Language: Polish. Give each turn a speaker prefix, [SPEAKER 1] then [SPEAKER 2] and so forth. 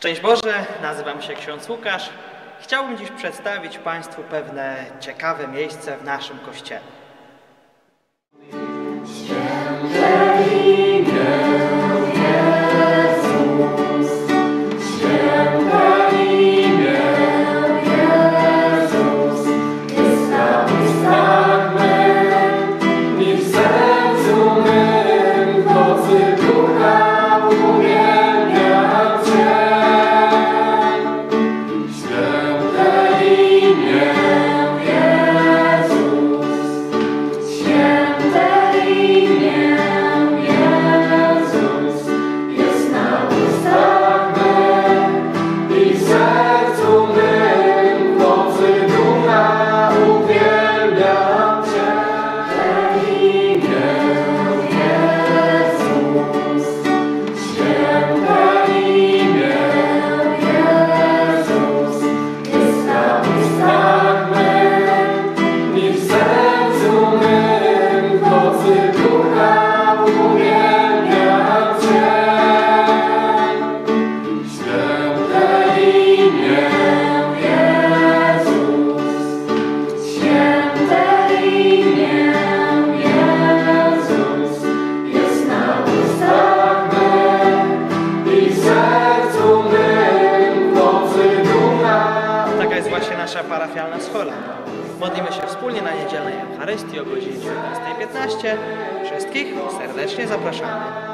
[SPEAKER 1] Szczęść Boże, nazywam się ksiądz Łukasz. Chciałbym dziś przedstawić Państwu pewne ciekawe miejsce w naszym kościele. Nasza parafialna schola. Modlimy się wspólnie na niedzielnej Eucharystii o godzinie 19.15. Wszystkich serdecznie zapraszamy.